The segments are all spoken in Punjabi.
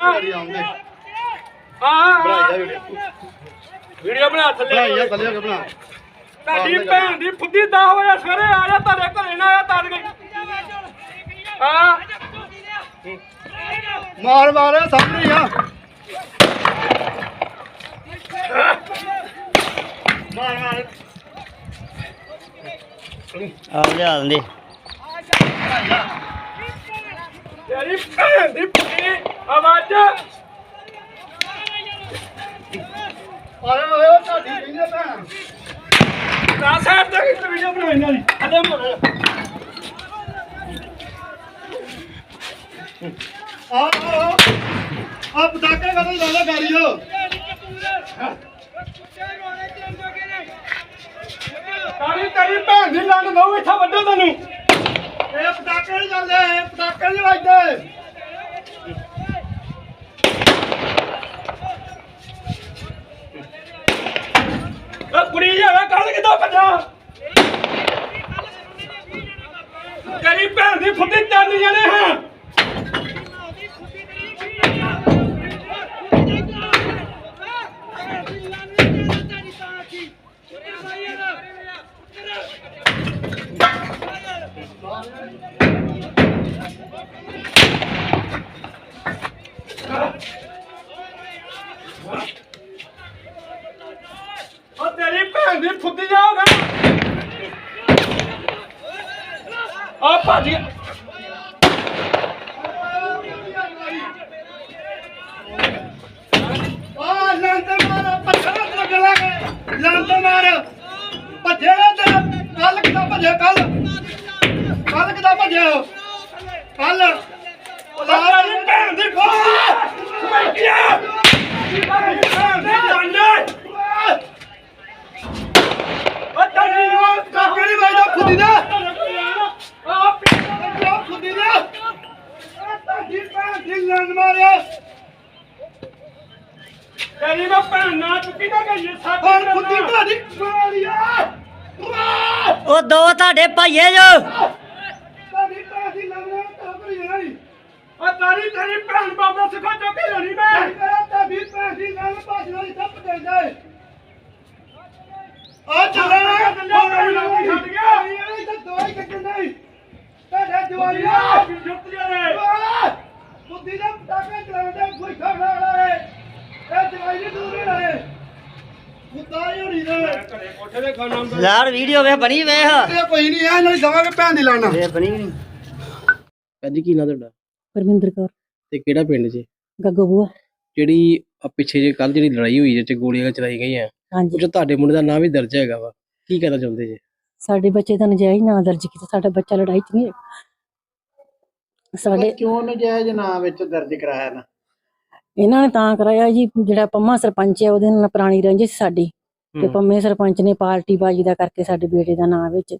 ਗਾੜੀ ਆਉਂਦੇ। ਹਾਂ ਬਣਾਈ ਜਾ ਵੀਡੀਓ ਵੀਡੀਓ ਬਣਾ ਥੱਲੇ। ਬਣਾਈ ਜਾ ਥੱਲੇ ਹੋ ਕੇ ਬਣਾ। ਤੁਹਾਡੀ ਭੈਣ ਦੀ ਫੁੱਦੀ 10 ਵਜੇ ਸਵੇਰੇ ਆ ਜਾ ਤੁਹਾਡੇ ਘਰੇ ਨਾ ਆਇਆ ਤਾਂ ਗਈ ਹਾਂ। ਮਾਰ ਮਾਰ ਸਾਹਮਣੇ ਆ। ਮਾਰ ਮਾਰ। ਆ ਲਿਆ ਦਿੰਦੇ ਤੇਰੀ ਭੈਣ ਦੀ ਫੁੱਦੀ ਆਵਾਜ਼। ਆਏ ਓਏ ਤੁਹਾਡੀ ਕਹਿੰਦੇ ਭੈਣ ਨਾ ਸਾਹਿਬ ਤੱਕ ਇੱਕ ਵੀਡੀਓ ਬਣਾਈ ਨਾਲ ਥੱਲੇ ਮਾਰ ਆ ਆ ਪਟਾਕੇ ਕਦੋਂ ਲਾਲਾ ਗਾੜੀਓ ਤਾਰੀ ਤੇਰੀ ਭੈਣ ਦੀ ਲੰਨ ਦੋ ਇੱਥਾ ਵੱਡੋ ਤੈਨੂੰ। ਇਹ ਪਟਾਕੇ ਨਹੀਂ ਚੱਲਦੇ ਇਹ ਪਟਾਕੇ ਨਹੀਂ ਵੱਜਦੇ। ਕੁੜੀ ਜਾਵੇ ਕੱਲ ਕਿੱਦਾਂ ਭੱਜਾ? ਤੇਰੀ ਭੈਣ ਦੀ ਫੁੱਦੀ ਤਿੰਨ ਜਣੇ ਹਾਂ ਉਹ ਭੈਣ ਦੀ ਫੁੱਦੀ ਜਾਓਗਾ ਆ ਭਾਜੀ। ਆ ਲੰਦ ਮਾਰ, ਪੱਥਰ ਲੱਗ ਲੱਗੇ ਲੰਦ ਮਾਰ। ਭੱਜੇ ਤੇ ਕੱਲ ਕਿਦਾ ਭੱਜੇ ਕੱਲ ਕੱਲ ਕਿਦਾ ਭੱਜੇ ਕੱਲ ਉਹ ਤੇਰੀ ਭੈਣ ਦੀ ਫੁੱਦੀ ਬੈਠਿਆ ਭੈਣ ਦੀ ਲੰਨ ਉਹ ਤੇਰੀ ਉਹ ਕਾਕੇ ਨਹੀਂ ਵੱਜਦਾ ਫੁੱਦੀ ਦਾ ਆ ਅੱਜਾ ਫੁੱਦੀ ਦਾ ਆ ਤੁਹਾਡੀ ਭੈਣ ਦੀ ਲੰਦ ਮਾਰਿਆ ਤੇਰੀ ਮੈਂ ਭੈਣ ਨਾ ਚੁੱਕੀ ਨਾ ਗਈ ਸਾਡੇ ਹੋਰ ਫੁੱਦੀ ਤੁਹਾਡੀ ਮਾਰਿਆ ਵਾਹ ਉਹ ਦੋ ਤੁਹਾਡੇ ਭਾਈਏ ਜੋ। ਤੁਹਾਡੀ ਭੈਣ ਦੀ ਲੰਦ ਮਾਰਿਆ ਤਾਂ ਭਰੀ ਨਹੀਂ। ਆ ਤਾਰੀ ਤੇਰੀ ਭੈਣ ਬਾਬਾ ਸਿਖਾ ਚੁੱਕੀ ਲੈਣੀ ਮੈਂ। ਮੇਰਾ ਤੁਹਾਡੀ ਭੈਣ ਦੀ ਲੰਦ ਭਾਜਣਾ ਹੀ ਸੱਪ ਦੇ ਜਾਏ। ਆ ਚੱਲਣਾ ਛੱਡ ਗਿਆ। ਇਹ ਤਾਂ ਦੋਈ ਕੱਟਣ ਨਹੀਂ ਤੁਹਾਡੇ ਜਵਾਈਆ ਜੁੱਤ ਜਾਏ ਬੁੱਧੀ ਦਾ ਪਟਾਕੇ ਚਲਾਉਂਦੇ ਕੋਈ ਖੜਾ ਰਹੇ ਇਹ ਜਵਾਈ ਨਹੀਂ ਦੂਰ ਹੀ ਰਹੇ ਮੁੱਦਾ ਹੀ ਹੋਣੀ ਨੇ ਘਰੇ ਕੋਠੇ ਦੇ ਖਾਣਾ ਹੁੰਦਾ ਯਾਰ ਵੀਡੀਓ ਵੇ ਬਣੀ ਵੇਖ। ਇਹ ਕੋਈ ਨਹੀਂ ਆ ਨਹੀਂ ਦਵਾਂਗੇ ਭੈਣ ਦੀ ਲਾਣਾ ਇਹ ਬਣੀ ਨਹੀਂ ਅੱਜ ਕੀ ਨਾਂ ਤੁਹਾਡਾ? ਪਰਮਿੰਦਰ ਕੌਰ। ਤੇ ਕਿਹੜਾ ਪਿੰਡ 'ਚ ਗੱਗੋ ਬੂਆ। ਜਿਹੜੀ ਆ ਪਿੱਛੇ ਜੇ ਕੱਲ ਜਿਹੜੀ ਲੜਾਈ ਹੋਈ ਜਿੱਥੇ ਗੋਲੀਆਂ ਚਲਾਈ ਗਈਆਂ। ਉਹ ਹਾਂਜੀ 'ਚ ਤੁਹਾਡੇ ਮੁੰਡੇ ਦਾ ਨਾਂ ਵੀ ਦਰਜ ਹੈਗਾ ਵਾ। ਕੀ ਕਹਿਣਾ ਚਾਹੁੰਦੇ ਜੀ? ਸਾਡੇ ਬੱਚੇ ਦਾ ਨਜਾਇਜ਼ ਨਾਂ ਦਰਜ ਕੀਤਾ ਸਾਡਾ ਬੱਚਾ ਲੜਾਈ ਚ ਨਹੀਂ ਹੈ ਸਾਡੇ ਕਿਉਂ ਨਜਾਇਜ਼ ਨਾਂ ਵਿੱਚ ਦਰਜ ਕਰਾਇਆ ਨਾ? ਇਹਨਾਂ ਨੇ ਤਾਂ ਕਰਾਇਆ ਜੀ ਜਿਹੜਾ ਪੰਮਾ ਸਰਪੰਚ ਹੈ ਉਹਦੇ ਨਾਲ ਪੁਰਾਣੀ ਰੰਜਿਸ਼ ਸਾਡੀ। ਤੇ। ਪੰਮੇ ਸਰਪੰਚ ਨੇ ਪਾਰਟੀ ਬਾਜੀ ਦਾ ਕਰਕੇ ਸਾਡੇ ਬੇਟੇ ਦਾ ਨਾਂ ਵਿੱਚ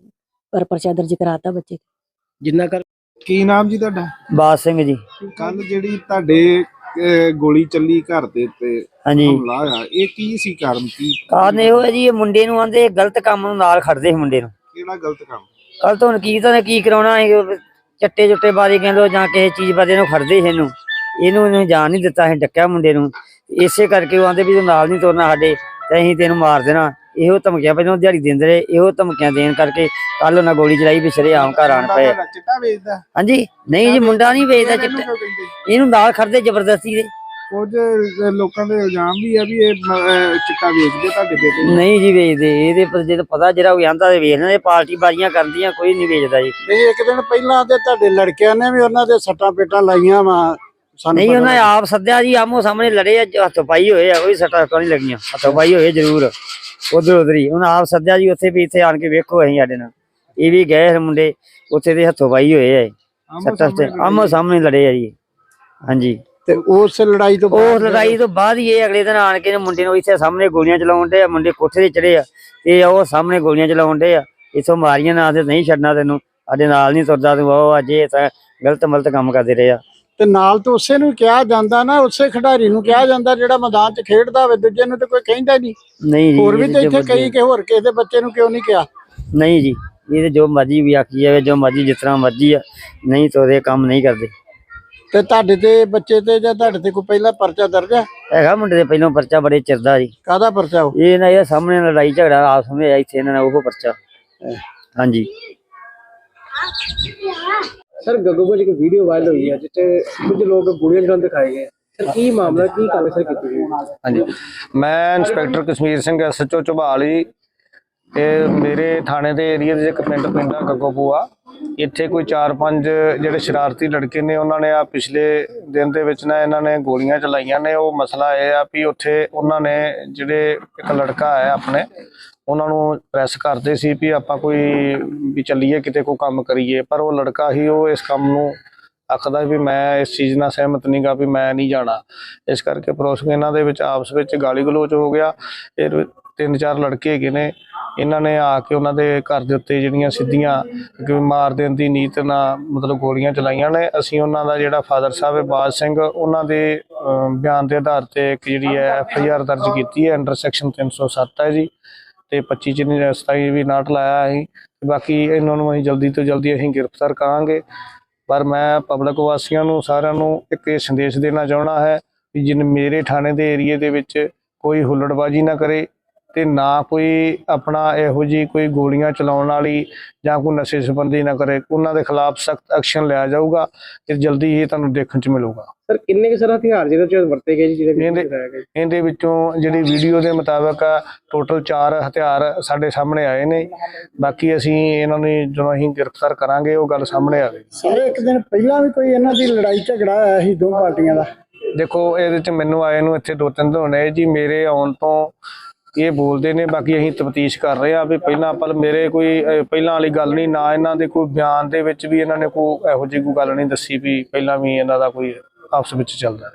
ਪਰ ਪਰਚਾ ਦਰਜ ਕਰਾਤਾ ਬੱਚੇ ਤੇ। ਜਿੰਨਾ ਕਰ ਕੀ ਨਾਮ ਜੀ ਤੁਹਾਡਾ? ਬਾਦ ਸਿੰਘ ਜੀ। ਕੱਲ ਜਿਹੜੀ ਤੁਹਾਡੇ ਅਹ, ਗੋਲੀ ਚੱਲੀ ਘਰ ਦੇ ਉੱਤੇ ਹਾਂਜੀ। ਹਮਲਾ ਹੋਇਆ ਇਹ ਕੀ ਸੀ ਕਾਰਨ? ਕੀ ਕਾਰਨ ਇਹੋ ਹੈ ਜੀ ਇਹ ਮੁੰਡੇ ਨੂੰ ਆਂਦੇ ਗਲਤ ਕੰਮ ਨੂੰ ਨਾਲ ਖੜਦੇ ਸੀ ਮੁੰਡੇ ਨੂੰ। ਕਿਹੜਾ ਗਲਤ ਕੰਮ? ਕੱਲ ਤੋਂ ਹੁਣ ਕੀ ਤਾਂ ਕੀ ਕਰਾਉਣਾ ਹੈ ਚੱਟੇ ਚੁੱਟੇ ਬਾਰੇ ਕਹਿੰਦੇ ਜਾਂ ਕਿਸੇ ਚੀਜ਼ ਬਾਰੇ ਨੂੰ ਖੜਦੇ ਸੀ ਇਹਨੂੰ। ਇਹਨੂੰ ਇਹਨੇ ਜਾਣ ਨਹੀਂ ਦਿੱਤਾ ਅਸੀਂ ਡੱਕਿਆ ਮੁੰਡੇ ਨੂੰ। ਇਸੇ ਕਰਕੇ ਉਹ ਆਂਦੇ ਵੀ ਤੂੰ ਨਾਲ ਨਹੀਂ ਤੁਰਨਾ ਸਾਡੇ ਤੇ ਅਸੀਂ ਤੈਨੂੰ ਮਾਰ ਦੇਣਾ। ਇਹੋ ਧਮਕੀਆਂ ਪਹਿਲਾਂ ਦਿਹਾੜੀ ਦਿੰਦੇ ਰਹੇ ਇਹੋ ਧਮਕੀਆਂ ਦੇਣ ਕਰਕੇ ਕੱਲ ਉਹਨਾਂ ਗੋਲੀ ਚਲਾਈ ਵੀ ਸ਼ਰੇ ਆਮ ਘਰ ਆਣ ਪਏ। ਚਿੱਟਾ ਵੇਚਦਾ। ਹਾਂਜੀ ਨਹੀਂ ਜੀ ਮੁੰਡਾ ਨਹੀਂ ਵੇਚਦਾ ਚਿੱਟਾ? ਇਹਨੂੰ ਨਾਲ ਖੜਦੇ ਜ਼ਬਰਦਸਤੀ ਦੇ। ਕੁਝ ਲੋਕਾਂ ਦੇ ਇਲਜ਼ਾਮ ਵੀ ਆ ਵੀ ਇਹ ਚਿੱਟਾ ਵੇਚਦੇ ਤੁਹਾਡੇ ਬੇਟੇ ਨਹੀਂ ਜੀ ਵੇਚਦੇ ਇਹਦੇ ਪਰ ਜੇ ਪਤਾ ਜਿਹੜਾ ਉਹ ਆਂਦਾ ਤੇ ਵੇਚ ਲੈਂਦੇ ਪਾਰਟੀ ਬਾਜ਼ੀਆਂ ਕਰਦੀਆਂ ਕੋਈ ਨਹੀਂ ਵੇਚਦਾ ਜੀ। ਨਹੀਂ ਇੱਕ ਦਿਨ ਪਹਿਲਾਂ ਤੇ ਤੁਹਾਡੇ ਲੜਕਿਆਂ ਨੇ ਵੀ ਉਹਨਾਂ ਦੇ ਸੱਟਾਂ ਪੇਟਾਂ ਲਾਈਆਂ ਵਾ। ਸਾਨੂੰ ਨਹੀਂ ਉਹਨਾਂ ਨੇ। ਆਪ ਸੱਦਿਆ ਜੀ ਆਮੋ ਸਾਹਮਣੇ ਲੜੇ ਆ ਹੱਥੋਂ ਪਾਈ ਹੋਏ ਆ ਕੋਈ ਸੱਟਾਂ ਸੁੱਟਾਂ ਨਹੀਂ ਲੱਗੀਆਂ। ਹੱਥੋਂ ਪਾਈ ਹੋਏ ਜ਼ਰੂਰ। ਉਧਰ ਉਧਰ ਹੀ। ਉਹਨਾਂ ਆਪ ਸੱਦਿਆ ਜੀ ਉੱਥੇ ਵੀ ਇੱਥੇ ਆਣ ਕੇ ਵੇਖੋ ਅਸੀਂ ਸਾਡੇ ਨਾਲ। ਇਹ ਵੀ ਗਏ ਮੁੰਡੇ ਉੱਥੇ ਦੇ ਹੱਥੋਂ ਪਾਈ ਹੋਏ ਆ ਸੱਟਾਂ ਤੇ ਆਮੋ ਸਾਹਮਣੇ ਲੜੇ ਆ ਜੀ। ਹਾਂਜੀ। ਤੇ ਉਸ ਲੜਾਈ ਤੋਂ ਬਾਅਦ ਲੜਾਈ ਤੋਂ ਬਾਅਦ ਹੀ ਇਹ ਅਗਲੇ ਦਿਨ ਆਣ ਕੇ ਮੁੰਡੇ ਨੂੰ ਇੱਥੇ ਸਾਹਮਣੇ ਗੋਲੀਆਂ ਚਲਾਉਣ ਦੇ ਆ ਮੁੰਡੇ ਕੋਠੇ ਤੇ ਚੜੇ ਆ। ਤੇ ਉਹ ਸਾਹਮਣੇ ਗੋਲੀਆਂ ਚਲਾਉਣ ਦੇ ਆ। ਇਥੋਂ ਮਾਰੀਆਂ ਨਾ ਤੇ ਨਹੀਂ ਛੱਡਣਾ ਤੈਨੂੰ। ਸਾਡੇ ਨਾਲ ਨਹੀਂ ਤੁਰਦਾ ਤੂੰ ਉਹ ਅੱਜ ਇਹ ਤਾਂ ਗਲਤ ਮਲਤ ਕੰਮ ਕਰਦੇ ਰਹੇ ਆ। ਤੇ ਨਾਲ ਤੋਂ ਉਸੇ ਨੂੰ ਕਿਹਾ ਜਾਂਦਾ ਨਾ ਉਸੇ ਖਿਡਾਰੀ ਨੂੰ ਕਿਹਾ ਜਾਂਦਾ ਜਿਹੜਾ ਮੈਦਾਨ 'ਚ ਖੇਡਦਾ ਹੋਵੇ ਦੂਜੇ ਨੂੰ ਤੇ ਕੋਈ ਕਹਿੰਦਾ ਨਹੀਂ। ਨਹੀਂ ਜੀ ਹੋਰ ਵੀ ਤੇ ਇੱਥੇ ਕਈ ਕਿ ਹੋਰ ਕਿਸੇ ਦੇ ਬੱਚੇ ਨੂੰ ਕਿਉਂ ਨਹੀਂ ਕਿਹਾ? ਨਹੀਂ ਜੀ ਇਹ ਤੇ ਜੋ ਮਰਜ਼ੀ ਵੀ ਆਖੀ ਜਾਵੇ ਜੋ ਮਰਜ਼ੀ ਜਿਸ ਤਰ੍ਹਾਂ ਮਰਜ਼ੀ ਆ ਨਹੀਂ ਤੋਰੇ ਕੰਮ ਨਹੀਂ ਕਰਦੇ। ਤੇ ਤੁਹਾਡੇ ਤੇ ਬੱਚੇ ਤੇ ਜਾਂ ਤੁਹਾਡੇ ਤੇ ਕੋਈ ਪਹਿਲਾ ਪਰਚਾ ਦਰਜ ਹੈ? ਹੈਗਾ ਮੁੰਡੇ ਦੇ ਪਹਿਲੋਂ ਪਰਚਾ ਬੜੇ ਚਿਰ ਦਾ ਜੀ। ਕਾਹਦਾ ਪਰਚਾ ਉਹ? ਇਹ ਨਾ ਇਹ ਸਾਹਮਣੇ ਲੜਾਈ ਝਗੜਾ ਆਪਸ ਵਿੱਚ ਹੋਇਆ ਇੱਥੇ ਇਹਨਾਂ ਨੇ ਉਹ ਪਰਚਾ। ਹਾਂਜੀ। ਸਰ ਗੱਗੋਗਲ ਇੱਕ ਵੀਡੀਓ ਵਾਇਰਲ ਹੋਈ ਹੈ, ਜਿੱਥੇ ਕੁਝ ਲੋਕ ਗੋਲੀਆਂ ਚਲਾਉਣ ਦਿਖਾਏ ਗਏ ਸਰ, ਕੀ ਮਾਮਲਾ, ਕੀ ਕਾਰਵਾਈ ਸਰ ਕੀਤੀ ਗਈ? ਹਾਂਜੀ। ਮੈਂ ਇੰਸਪੈਕਟਰ ਕਸ਼ਮੀਰ ਸਿੰਘ, ਐਸਐਚਓ ਝਬਾਲੀ। ਇਹ ਮੇਰੇ ਥਾਣੇ ਦੇ ਏਰੀਆ ਦੇ ਇੱਕ ਪਿੰਡ, ਪਿੰਡਾ ਗੱਗੋਪੂਆ ਇੱਥੇ ਕੋਈ 4-5 ਜਿਹੜੇ ਸ਼ਰਾਰਤੀ ਲੜਕੇ ਨੇ, ਉਹਨਾਂ ਨੇ ਆ ਪਿਛਲੇ ਦਿਨ ਦੇ ਵਿੱਚ ਨਾ ਇਹਨਾਂ ਨੇ ਗੋਲੀਆਂ ਚਲਾਈਆਂ ਨੇ। ਉਹ ਮਸਲਾ ਇਹ ਆ ਵੀ ਉੱਥੇ ਉਹਨਾਂ ਨੇ ਜਿਹੜੇ ਇੱਕ ਲੜਕਾ ਹੈ ਆਪਣੇ ਉਹਨਾਂ ਨੂੰ ਪ੍ਰੈਸ ਕਰਦੇ ਸੀ ਵੀ ਆਪਾਂ ਕੋਈ ਵੀ ਚੱਲੀਏ, ਕਿਤੇ ਕੋਈ ਕੰਮ ਕਰੀਏ। ਪਰ ਉਹ ਲੜਕਾ ਹੀ ਉਹ ਇਸ ਕੰਮ ਨੂੰ ਆਖਦਾ ਵੀ ਮੈਂ ਇਸ ਚੀਜ਼ ਨਾਲ ਸਹਿਮਤ ਨਹੀਂਗਾ ਵੀ ਮੈਂ ਨਹੀਂ ਜਾਣਾ। ਇਸ ਕਰਕੇ ਪੜੋਸ ਇਹਨਾਂ ਦੇ ਵਿੱਚ ਆਪਸ ਵਿੱਚ ਗਾਲੀ ਗਲੋਚ ਹੋ ਗਿਆ। ਫਿਰ ਤਿੰਨ ਚਾਰ ਲੜਕੇ ਹੈਗੇ ਨੇ। ਇਹਨਾਂ ਨੇ ਆ ਕੇ ਉਹਨਾਂ ਦੇ ਘਰ ਦੇ ਉੱਤੇ ਜਿਹੜੀਆਂ ਸਿੱਧੀਆਂ ਕਿ ਮਾਰ ਦੇਣ ਦੀ ਨੀਤ ਨਾਲ ਮਤਲਬ ਗੋਲੀਆਂ ਚਲਾਈਆਂ ਨੇ। ਅਸੀਂ ਉਹਨਾਂ ਦਾ ਜਿਹੜਾ ਫਾਦਰ ਸਾਹਿਬ ਹੈ, ਬਾਜ ਸਿੰਘ, ਉਹਨਾਂ ਦੇ ਬਿਆਨ ਦੇ ਆਧਾਰ ਤੇ ਇੱਕ ਜਿਹੜੀ ਹੈ ਐਫ ਆਈ ਆਰ ਦਰਜ ਕੀਤੀ ਹੈ। ਅੰਡਰ ਸੈਕਸ਼ਨ 307 ਹੈ ਜੀ। ਤੇ 25 ਚ ਨਹੀਂ 27 ਵੀ ਨਾਟ ਲਾਇਆ ਅਸੀਂ। ਬਾਕੀ ਇਹਨਾਂ ਨੂੰ ਅਸੀਂ ਜਲਦੀ ਤੋਂ ਜਲਦੀ ਅਸੀਂ ਗ੍ਰਿਫਤਾਰ ਕਰਾਂਗੇ। ਪਰ ਮੈਂ ਪਬਲਿਕ ਵਾਸੀਆਂ ਨੂੰ, ਸਾਰਿਆਂ ਨੂੰ ਇੱਕ ਇਹ ਸੰਦੇਸ਼ ਦੇਣਾ ਚਾਹਣਾ ਹੈ ਕਿ ਜਿਨ ਮੇਰੇ ਥਾਣੇ ਦੇ ਏਰੀਏ ਦੇ ਵਿੱਚ ਕੋਈ ਹੁੱਲੜਬਾਜ਼ੀ ਨਾ ਕਰੇ ਤੇ ਨਾ ਕੋਈ ਆਪਣਾ ਇਹੋ ਜੀ ਕੋਈ ਗੋਲੀਆਂ ਚਲਾਉਣ ਵਾਲੀ ਜਾਂ ਕੋਈ ਨਸ਼ੇ ਸੰਬੰਧੀ ਨਾ ਕਰੇ ਉਹਨਾਂ ਦੇ ਖਿਲਾਫ ਸਖਤ ਐਕਸ਼ਨ ਲਿਆ ਜਾਊਗਾ ਤੇ ਜਲਦੀ ਹੀ ਤੁਹਾਨੂੰ ਦੇਖਣ ਚ ਮਿਲੂਗਾ। ਸਰ ਕਿੰਨੇ ਕੁ ਸਰ ਹਥਿਆਰ ਜਿਹਦੇ ਚ ਵਰਤੇ ਗਏ ਜੀ ਜਿਹਦੇ ਵਿੱਚ ਇਹਦੇ- ਗਿਆ ਵਿੱਚੋਂ ਜਿਹੜੀ ਵੀਡੀਓ ਦੇ ਮੁਤਾਬਕ ਟੋਟਲ 4 ਹਥਿਆਰ ਸਾਡੇ ਸਾਹਮਣੇ ਆਏ ਨੇ। ਬਾਕੀ ਅਸੀਂ ਇਹਨਾਂ ਨੂੰ ਜਦੋਂ ਅਸੀਂ ਗ੍ਰਿਫਤਾਰ ਕਰਾਂਗੇ ਉਹ ਗੱਲ ਸਾਹਮਣੇ ਆਵੇਗੀ। ਸਾਰੇ ਇੱਕ ਦਿਨ ਪਹਿਲਾਂ ਵੀ ਕੋਈ ਇਹਨਾਂ ਦੀ ਲੜਾਈ ਝਗੜਾ ਆਇਆ ਸੀ ਦੋ ਪਾਰਟੀਆਂ ਦਾ? ਦੇਖੋ ਇਹਦੇ ਚ ਮੈਨੂੰ ਆਏ ਨੂੰ ਇੱਥੇ ਦੋ ਤਿੰਨ ਦਿਨ ਹੋਣੇ ਜੀ। ਮੇਰੇ ਆਉਣ ਤੋਂ ਇਹ ਬੋਲਦੇ ਨੇ, ਬਾਕੀ ਅਸੀਂ ਤਫਤੀਸ਼ ਕਰ ਰਹੇ ਆ ਵੀ ਪਹਿਲਾਂ ਪਰ ਮੇਰੇ ਕੋਈ ਪਹਿਲਾਂ ਵਾਲੀ ਗੱਲ ਨਹੀਂ, ਨਾ ਇਹਨਾਂ ਦੇ ਕੋਈ ਬਿਆਨ ਦੇ ਵਿੱਚ ਵੀ ਇਹਨਾਂ ਨੇ ਕੋਈ ਇਹੋ ਜਿਹੀ ਕੋਈ ਗੱਲ ਨਹੀਂ ਦੱਸੀ ਵੀ ਪਹਿਲਾਂ ਵੀ ਇਹਨਾਂ ਦਾ ਕੋਈ ਆਪਸ ਵਿੱਚ ਚੱਲਦਾ।